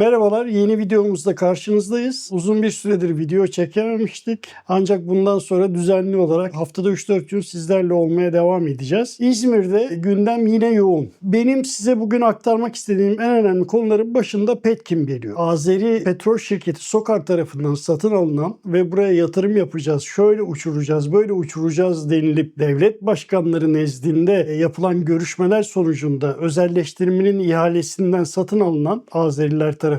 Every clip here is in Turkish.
Merhabalar, yeni videomuzda karşınızdayız. Uzun bir süredir video çekememiştik. Ancak bundan sonra düzenli olarak haftada 3-4 gün sizlerle olmaya devam edeceğiz. İzmir'de gündem yine yoğun. Benim size bugün aktarmak istediğim en önemli konuların başında Petkim geliyor. Azeri petrol şirketi Sokar tarafından satın alınan ve buraya yatırım yapacağız, şöyle uçuracağız, böyle uçuracağız denilip devlet başkanları nezdinde yapılan görüşmeler sonucunda özelleştirmenin ihalesinden satın alınan Azeriler tarafından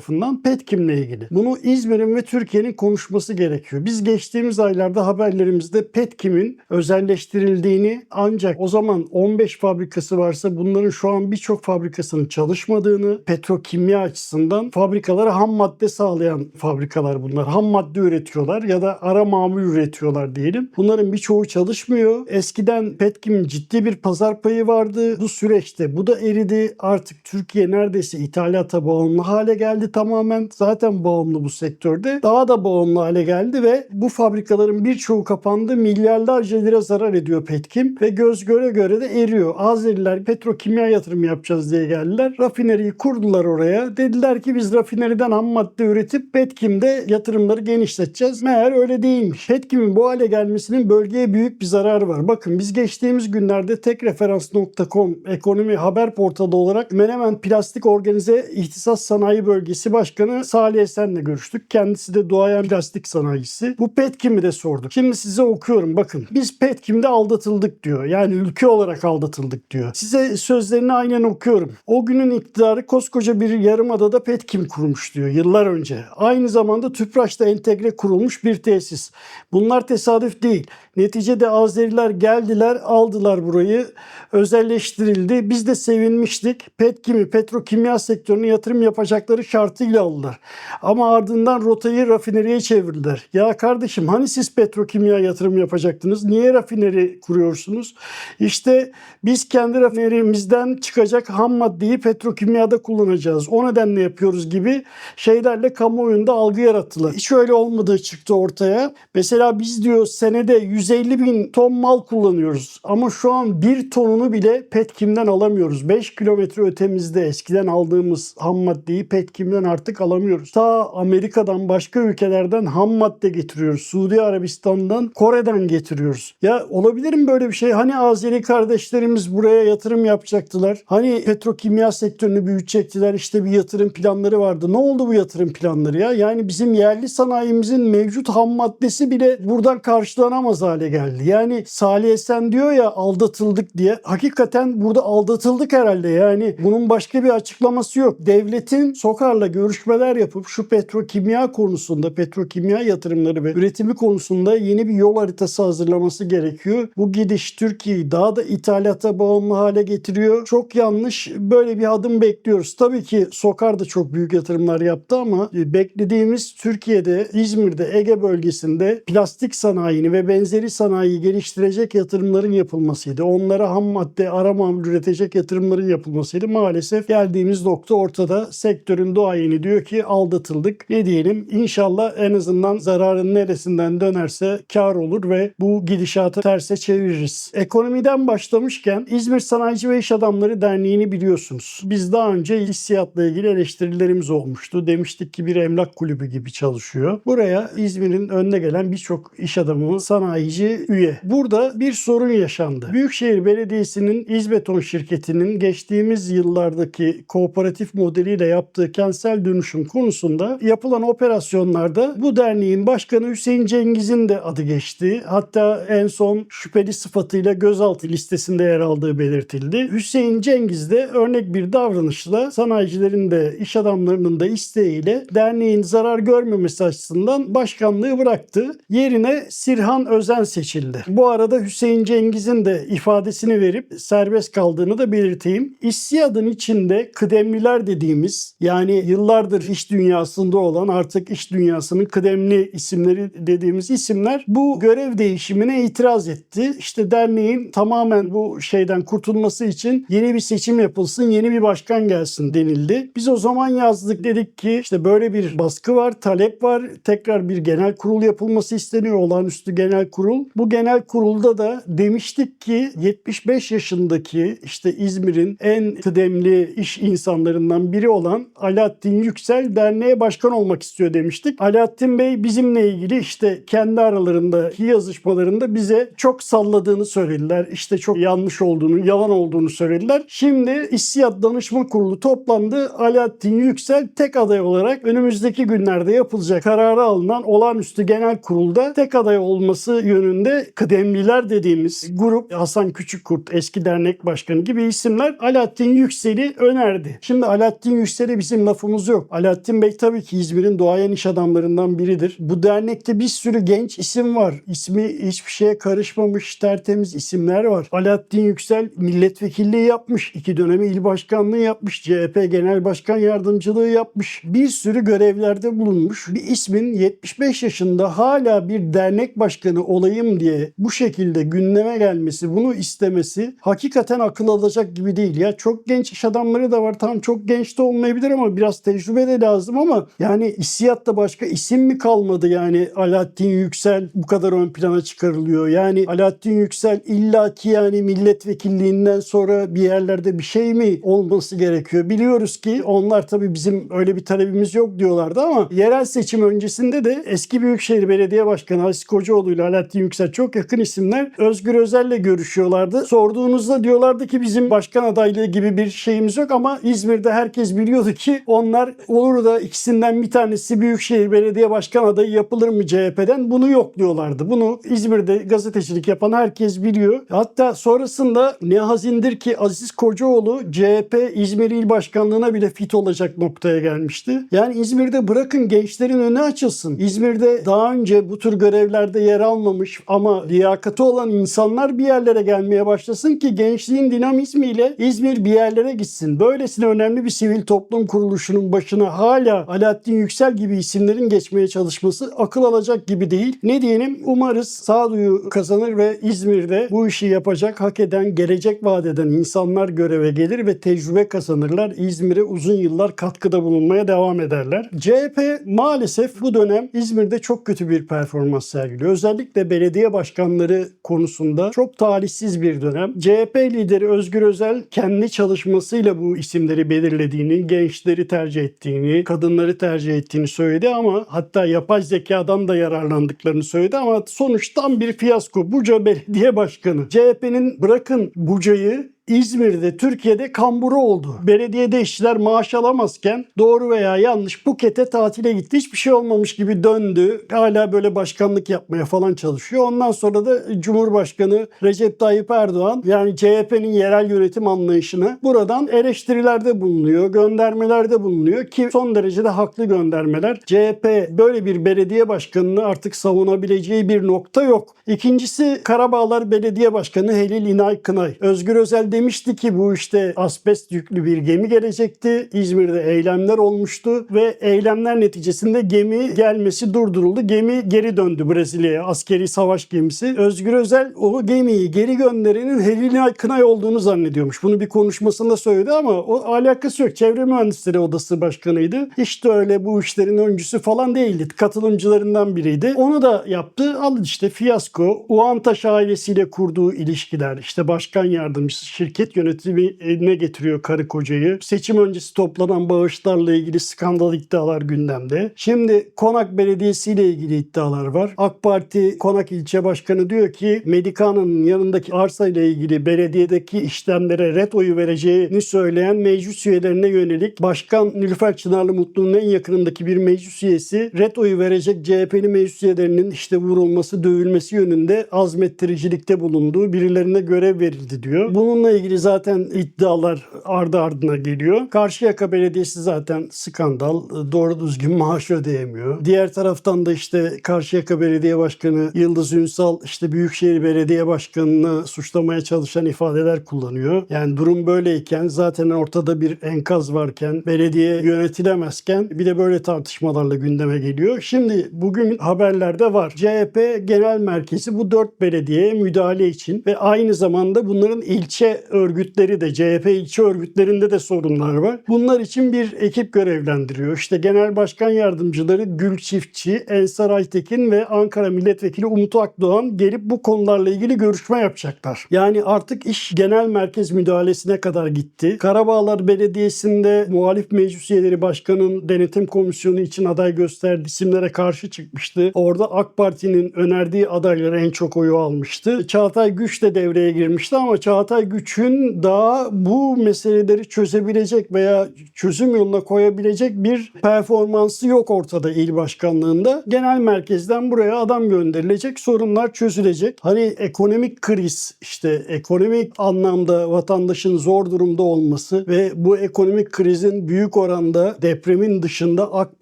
Petkim'le ilgili. Bunu İzmir'in ve Türkiye'nin konuşması gerekiyor. Biz geçtiğimiz aylarda haberlerimizde Petkim'in özelleştirildiğini ancak o zaman 15 fabrikası varsa bunların şu an birçok fabrikasının çalışmadığını, petrokimya açısından fabrikalara ham madde sağlayan fabrikalar bunlar. Ham madde üretiyorlar ya da ara mamul üretiyorlar diyelim. Bunların birçoğu çalışmıyor. Eskiden Petkim'in ciddi bir pazar payı vardı. Bu süreçte bu da eridi. Artık Türkiye neredeyse ithalata bağımlı hale geldi tamamen. Zaten bağımlı bu sektörde. Daha da bağımlı hale geldi ve bu fabrikaların birçoğu kapandı. Milyarlarca lira zarar ediyor Petkim ve göz göre göre de eriyor. Azeriler petrokimya yatırım yapacağız diye geldiler. Rafineriyi kurdular oraya. Dediler ki biz rafineriden ham madde üretip Petkim'de yatırımları genişleteceğiz. Meğer öyle değilmiş. Petkim'in bu hale gelmesinin bölgeye büyük bir zararı var. Bakın biz geçtiğimiz günlerde tekreferans.com ekonomi haber portalı olarak Menemen Plastik Organize İhtisas Sanayi Bölgesi Başkanı Salih Esen'le görüştük. Kendisi de duayen plastik sanayisi. Bu Petkim'i de sorduk. Şimdi size okuyorum bakın. Biz Petkim'de aldatıldık diyor. Yani ülke olarak aldatıldık diyor. Size sözlerini aynen okuyorum. O günün iktidarı koskoca bir yarımadada Petkim kurmuş diyor yıllar önce. Aynı zamanda Tüpraş'ta entegre kurulmuş bir tesis. Bunlar tesadüf değil. Neticede Azeriler geldiler, aldılar burayı. Özelleştirildi. Biz de sevinmiştik. Petkim'i, petrokimya sektörüne yatırım yapacakları şartıyla aldılar. Ama ardından rotayı rafineriye çevirdiler. Ya kardeşim hani siz petrokimya yatırım yapacaktınız? Niye rafineri kuruyorsunuz? İşte biz kendi rafinerimizden çıkacak ham maddeyi petrokimyada kullanacağız. O nedenle yapıyoruz gibi şeylerle kamuoyunda algı yarattılar. Hiç öyle olmadığı çıktı ortaya. Mesela biz diyor senede 150 bin ton mal kullanıyoruz. Ama şu an bir tonunu bile Petkim'den alamıyoruz. 5 kilometre ötemizde eskiden aldığımız ham maddeyi Petkim'den artık alamıyoruz. Ta Amerika'dan başka ülkelerden ham madde getiriyoruz. Suudi Arabistan'dan, Kore'den getiriyoruz. Ya olabilir mi böyle bir şey? Hani Azeri kardeşlerimiz buraya yatırım yapacaktılar. Hani petrokimya sektörünü büyütecektiler. İşte bir yatırım planları vardı. Ne oldu bu yatırım planları ya? Yani bizim yerli sanayimizin mevcut ham maddesi bile buradan karşılanamaz hale geldi. Yani Salih Esen diyor ya aldatıldık diye. Hakikaten burada aldatıldık herhalde. Yani bunun başka bir açıklaması yok. Devletin Sokar'la görüşmeler yapıp şu petrokimya konusunda, petrokimya yatırımları ve üretimi konusunda yeni bir yol haritası hazırlaması gerekiyor. Bu gidiş Türkiye'yi daha da ithalata bağımlı hale getiriyor. Çok yanlış. Böyle bir adım bekliyoruz. Tabii ki Sokar da çok büyük yatırımlar yaptı ama beklediğimiz Türkiye'de, İzmir'de, Ege bölgesinde plastik sanayini ve benzeri sanayiyi geliştirecek yatırımların yapılmasıydı. Onlara ham madde, ara mamul üretecek yatırımların yapılmasıydı. Maalesef geldiğimiz nokta ortada. Sektörün doğayeni diyor ki aldatıldık. Ne diyelim? İnşallah en azından zararın neresinden dönerse kar olur ve bu gidişatı terse çeviririz. Ekonomiden başlamışken İzmir Sanayici ve İş Adamları Derneği'ni biliyorsunuz. Biz daha önce hissiyatla ilgili eleştirilerimiz olmuştu. Demiştik ki bir emlak kulübü gibi çalışıyor. Buraya İzmir'in önüne gelen birçok iş adamı, sanayici üye. Burada bir sorun yaşandı. Büyükşehir Belediyesi'nin İzbeton şirketinin geçtiğimiz yıllardaki kooperatif modeliyle yaptığı kentsel dönüşüm konusunda yapılan operasyonlarda bu derneğin başkanı Hüseyin Cengiz'in de adı geçti. Hatta en son şüpheli sıfatıyla gözaltı listesinde yer aldığı belirtildi. Hüseyin Cengiz de örnek bir davranışla sanayicilerin de iş adamlarının da isteğiyle derneğin zarar görmemesi açısından başkanlığı bıraktı. Yerine Sirhan Özen seçildi. Bu arada Hüseyin Cengiz'in de ifadesini verip serbest kaldığını da belirteyim. İSİAD'ın içinde kıdemliler dediğimiz yani yıllardır iş dünyasında olan artık iş dünyasının kıdemli isimleri dediğimiz isimler bu görev değişimine itiraz etti. İşte derneğin tamamen bu şeyden kurtulması için yeni bir seçim yapılsın, yeni bir başkan gelsin denildi. Biz o zaman yazdık dedik ki işte böyle bir baskı var, talep var. Tekrar bir genel kurul yapılması isteniyor. Olağanüstü genel kurul. Bu genel kurulda da demiştik ki 75 yaşındaki işte İzmir'in en kıdemli iş insanlarından biri olan Alaaddin Alaaddin Yüksel derneğe başkan olmak istiyor demiştik. Alaaddin Bey bizimle ilgili işte kendi aralarındaki yazışmalarında bize çok salladığını söylediler. İşte çok yanlış olduğunu, yalan olduğunu söylediler. Şimdi İstiyat Danışma Kurulu toplandı. Alaaddin Yüksel tek aday olarak önümüzdeki günlerde yapılacak kararı alınan olağanüstü genel kurulda tek aday olması yönünde kıdemliler dediğimiz grup Hasan Küçükkurt eski dernek başkanı gibi isimler Alaaddin Yüksel'i önerdi. Şimdi Alaaddin Yüksel'e bizim lafımız yok. Alaaddin Bey tabii ki İzmir'in doğayan iş adamlarından biridir. Bu dernekte bir sürü genç isim var. İsmi hiçbir şeye karışmamış tertemiz isimler var. Alaaddin Yüksel milletvekilliği yapmış. iki dönemi il başkanlığı yapmış. CHP genel başkan yardımcılığı yapmış. Bir sürü görevlerde bulunmuş. Bir ismin 75 yaşında hala bir dernek başkanı olayım diye bu şekilde gündeme gelmesi, bunu istemesi hakikaten akıl alacak gibi değil. Ya çok genç iş adamları da var. Tam çok genç de olmayabilir ama biraz tecrübe de lazım ama yani istiyatta başka isim mi kalmadı yani Alaaddin Yüksel bu kadar ön plana çıkarılıyor. Yani Alaaddin Yüksel illaki yani milletvekilliğinden sonra bir yerlerde bir şey mi olması gerekiyor? Biliyoruz ki onlar tabii bizim öyle bir talebimiz yok diyorlardı ama yerel seçim öncesinde de eski Büyükşehir Belediye Başkanı Aziz Kocaoğlu ile Alaaddin Yüksel çok yakın isimler Özgür Özel'le görüşüyorlardı. Sorduğunuzda diyorlardı ki bizim başkan adaylığı gibi bir şeyimiz yok ama İzmir'de herkes biliyordu ki onlar olur da ikisinden bir tanesi Büyükşehir Belediye Başkan adayı yapılır mı CHP'den bunu yok diyorlardı. Bunu İzmir'de gazetecilik yapan herkes biliyor. Hatta sonrasında ne hazindir ki Aziz Kocaoğlu CHP İzmir İl Başkanlığı'na bile fit olacak noktaya gelmişti. Yani İzmir'de bırakın gençlerin önü açılsın. İzmir'de daha önce bu tür görevlerde yer almamış ama liyakati olan insanlar bir yerlere gelmeye başlasın ki gençliğin dinamizmiyle İzmir bir yerlere gitsin. Böylesine önemli bir sivil toplum kuruluşunun başına hala Alaaddin Yüksel gibi isimlerin geçmeye çalışması akıl alacak gibi değil. Ne diyelim umarız sağduyu kazanır ve İzmir'de bu işi yapacak, hak eden, gelecek vaat insanlar göreve gelir ve tecrübe kazanırlar. İzmir'e uzun yıllar katkıda bulunmaya devam ederler. CHP maalesef bu dönem İzmir'de çok kötü bir performans sergiliyor. Özellikle belediye başkanları konusunda çok talihsiz bir dönem. CHP lideri Özgür Özel kendi çalışmasıyla bu isimleri belirlediğini, gençleri tercih ettiğini, kadınları tercih ettiğini söyledi ama hatta yapay zekadan da yararlandıklarını söyledi ama sonuç tam bir fiyasko. Buca Belediye Başkanı. CHP'nin bırakın Buca'yı İzmir'de, Türkiye'de kamburu oldu. Belediyede işçiler maaş alamazken doğru veya yanlış Phuket'e tatile gitti. Hiçbir şey olmamış gibi döndü. Hala böyle başkanlık yapmaya falan çalışıyor. Ondan sonra da Cumhurbaşkanı Recep Tayyip Erdoğan yani CHP'nin yerel yönetim anlayışını buradan eleştirilerde bulunuyor, göndermelerde bulunuyor ki son derece de haklı göndermeler. CHP böyle bir belediye başkanını artık savunabileceği bir nokta yok. İkincisi Karabağlar Belediye Başkanı Helil İnay Kınay. Özgür Özel demişti ki bu işte asbest yüklü bir gemi gelecekti. İzmir'de eylemler olmuştu ve eylemler neticesinde gemi gelmesi durduruldu. Gemi geri döndü Brezilya'ya. Askeri savaş gemisi. Özgür Özel o gemiyi geri gönderenin Helil Kınay olduğunu zannediyormuş. Bunu bir konuşmasında söyledi ama o alakası yok. Çevre Mühendisleri Odası Başkanıydı. İşte öyle bu işlerin öncüsü falan değildi. Katılımcılarından biriydi. Onu da yaptı. Alın işte fiyasko. Uantaş ailesiyle kurduğu ilişkiler. işte başkan yardımcısı, şirket yönetimine getiriyor karı kocayı. Seçim öncesi toplanan bağışlarla ilgili skandal iddialar gündemde. Şimdi Konak Belediyesi ile ilgili iddialar var. AK Parti Konak ilçe başkanı diyor ki Medika'nın yanındaki arsa ile ilgili belediyedeki işlemlere ret oyu vereceğini söyleyen meclis üyelerine yönelik Başkan Nilüfer Çınarlı Mutlu'nun en yakınındaki bir meclis üyesi ret oyu verecek CHP'li meclis üyelerinin işte vurulması, dövülmesi yönünde azmettiricilikte bulunduğu birilerine görev verildi diyor. Bununla ilgili zaten iddialar ardı ardına geliyor. Karşıyaka Belediyesi zaten skandal. Doğru düzgün maaş ödeyemiyor. Diğer taraftan da işte Karşıyaka Belediye Başkanı Yıldız Ünsal işte Büyükşehir Belediye Başkanı'nı suçlamaya çalışan ifadeler kullanıyor. Yani durum böyleyken zaten ortada bir enkaz varken belediye yönetilemezken bir de böyle tartışmalarla gündeme geliyor. Şimdi bugün haberlerde var. CHP Genel Merkezi bu dört belediyeye müdahale için ve aynı zamanda bunların ilçe örgütleri de CHP ilçe örgütlerinde de sorunlar var. Bunlar için bir ekip görevlendiriyor. İşte Genel Başkan Yardımcıları Gül Çiftçi, Ensar Aytekin ve Ankara Milletvekili Umut Akdoğan gelip bu konularla ilgili görüşme yapacaklar. Yani artık iş genel merkez müdahalesine kadar gitti. Karabağlar Belediyesi'nde muhalif meclis üyeleri başkanın denetim komisyonu için aday gösterdiği isimlere karşı çıkmıştı. Orada AK Parti'nin önerdiği adayları en çok oyu almıştı. Çağatay Güç de devreye girmişti ama Çağatay Güç'ün daha bu meseleleri çözebilecek veya çözüm yoluna koyabilecek bir performansı yok ortada il başkanlığında. Genel merkezden buraya adam gönderilecek, sorunlar çözülecek. Hani ekonomik kriz, işte ekonomik anlamda vatandaşın zor durumda olması ve bu ekonomik krizin büyük oranda depremin dışında AK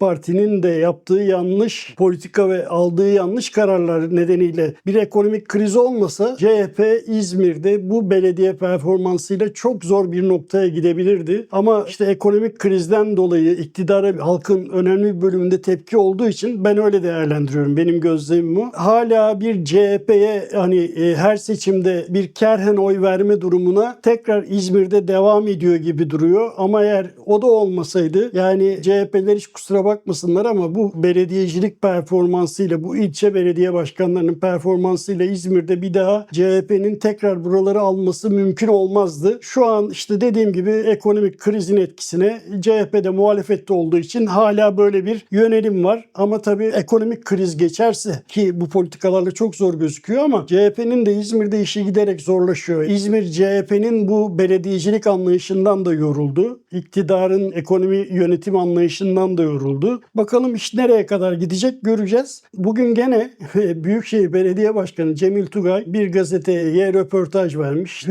Parti'nin de yaptığı yanlış politika ve aldığı yanlış kararlar nedeniyle bir ekonomik kriz olmasa CHP İzmir'de bu belediye performansıyla çok zor bir noktaya gidebilirdi. Ama işte ekonomik krizden dolayı iktidara halkın önemli bir bölümünde tepki olduğu için ben öyle değerlendiriyorum. Benim gözlemim bu. Hala bir CHP'ye hani e, her seçimde bir kerhen oy verme durumuna tekrar İzmir'de devam ediyor gibi duruyor. Ama eğer o da olmasaydı yani CHP'ler hiç kusura bakmasınlar ama bu belediyecilik performansıyla bu ilçe belediye başkanlarının performansıyla İzmir'de bir daha CHP'nin tekrar buraları alması mümkün olmazdı. Şu an işte dediğim gibi ekonomik krizin etkisine CHP'de muhalefette olduğu için hala böyle bir yönelim var. Ama tabii ekonomik kriz geçerse ki bu politikalarla çok zor gözüküyor ama CHP'nin de İzmir'de işi giderek zorlaşıyor. İzmir CHP'nin bu belediyecilik anlayışından da yoruldu. İktidarın ekonomi yönetim anlayışından da yoruldu. Bakalım iş nereye kadar gidecek göreceğiz. Bugün gene Büyükşehir Belediye Başkanı Cemil Tugay bir gazeteye röportaj vermiş.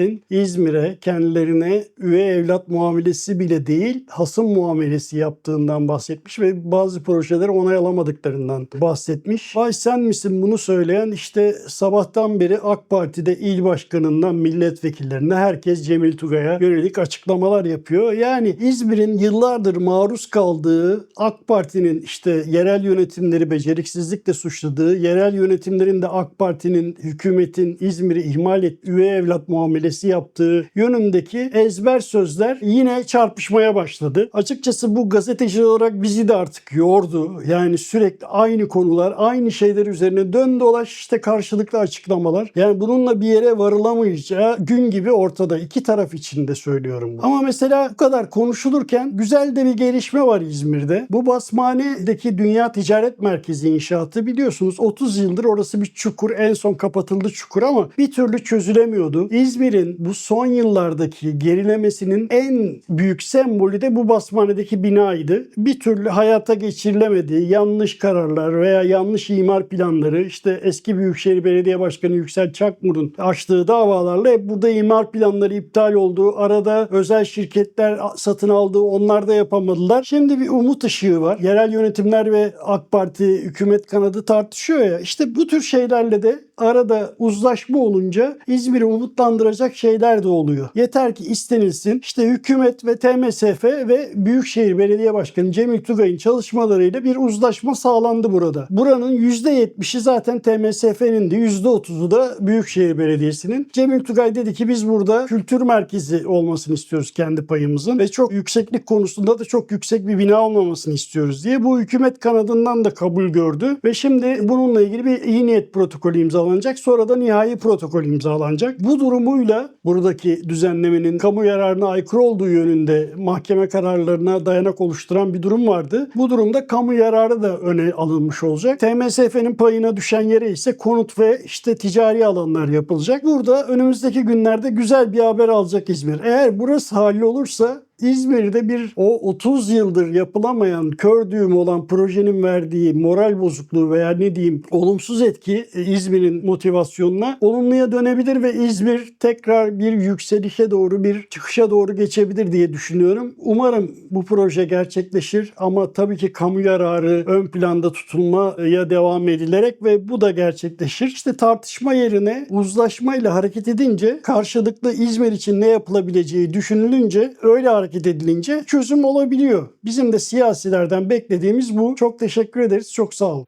Hükümetin İzmir'e kendilerine üye evlat muamelesi bile değil hasım muamelesi yaptığından bahsetmiş ve bazı projeleri onaylamadıklarından bahsetmiş. Vay sen misin bunu söyleyen işte sabahtan beri AK Parti'de il başkanından milletvekillerine herkes Cemil Tugay'a yönelik açıklamalar yapıyor. Yani İzmir'in yıllardır maruz kaldığı AK Parti'nin işte yerel yönetimleri beceriksizlikle suçladığı, yerel yönetimlerin de AK Parti'nin, hükümetin İzmir'i ihmal et, üye evlat muamelesi yaptığı yönündeki ezber sözler yine çarpışmaya başladı. Açıkçası bu gazeteci olarak bizi de artık yordu. Yani sürekli aynı konular, aynı şeyler üzerine dön dolaş işte karşılıklı açıklamalar. Yani bununla bir yere varılamayacağı gün gibi ortada. iki taraf için de söylüyorum bunu. Ama mesela bu kadar konuşulurken güzel de bir gelişme var İzmir'de. Bu Basmane'deki Dünya Ticaret Merkezi inşaatı biliyorsunuz 30 yıldır orası bir çukur. En son kapatıldı çukur ama bir türlü çözülemiyordu. İzmir'in bu son yıllardaki gerilemesinin en büyük sembolü de bu Basmane'deki binaydı. Bir türlü hayata geçirilemedi. Yanlış kararlar veya yanlış imar planları işte eski Büyükşehir Belediye Başkanı Yüksel Çakmur'un açtığı davalarla hep burada imar planları iptal oldu. Arada özel şirketler satın aldı. Onlar da yapamadılar. Şimdi bir umut ışığı var. Yerel yönetimler ve AK Parti hükümet kanadı tartışıyor ya. İşte bu tür şeylerle de arada uzlaşma olunca İzmir'i umutlandıracak şeyler de oluyor. Yeter ki istenilsin. İşte hükümet ve TMSF ve Büyükşehir Belediye Başkanı Cemil Tugay'ın çalışmalarıyla bir uzlaşma sağlandı burada. Buranın %70'i zaten TMSF'nin de %30'u da Büyükşehir Belediyesi'nin. Cemil Tugay dedi ki biz burada kültür merkezi olmasını istiyoruz kendi payımızın ve çok yükseklik konusunda da çok yüksek bir bina olmamasını istiyoruz diye bu hükümet kanadından da kabul gördü ve şimdi bununla ilgili bir iyi niyet protokolü imzalanacak. Sonra da nihai protokol imzalanacak. Bu durumuyla buradaki düzenlemenin kamu yararına aykırı olduğu yönünde mahkeme kararlarına dayanak oluşturan bir durum vardı. Bu durumda kamu yararı da öne alınmış olacak. TMSF'nin payına düşen yere ise konut ve işte ticari alanlar yapılacak. Burada önümüzdeki günlerde güzel bir haber alacak İzmir. Eğer burası hallolursa İzmir'de bir o 30 yıldır yapılamayan kör düğüm olan projenin verdiği moral bozukluğu veya ne diyeyim olumsuz etki e, İzmir'in motivasyonuna olumluya dönebilir ve İzmir tekrar bir yükselişe doğru bir çıkışa doğru geçebilir diye düşünüyorum. Umarım bu proje gerçekleşir ama tabii ki kamu yararı ön planda tutulmaya devam edilerek ve bu da gerçekleşir. İşte tartışma yerine uzlaşmayla hareket edince karşılıklı İzmir için ne yapılabileceği düşünülünce öyle hareket edilince çözüm olabiliyor. Bizim de siyasilerden beklediğimiz bu. Çok teşekkür ederiz. Çok sağ olun.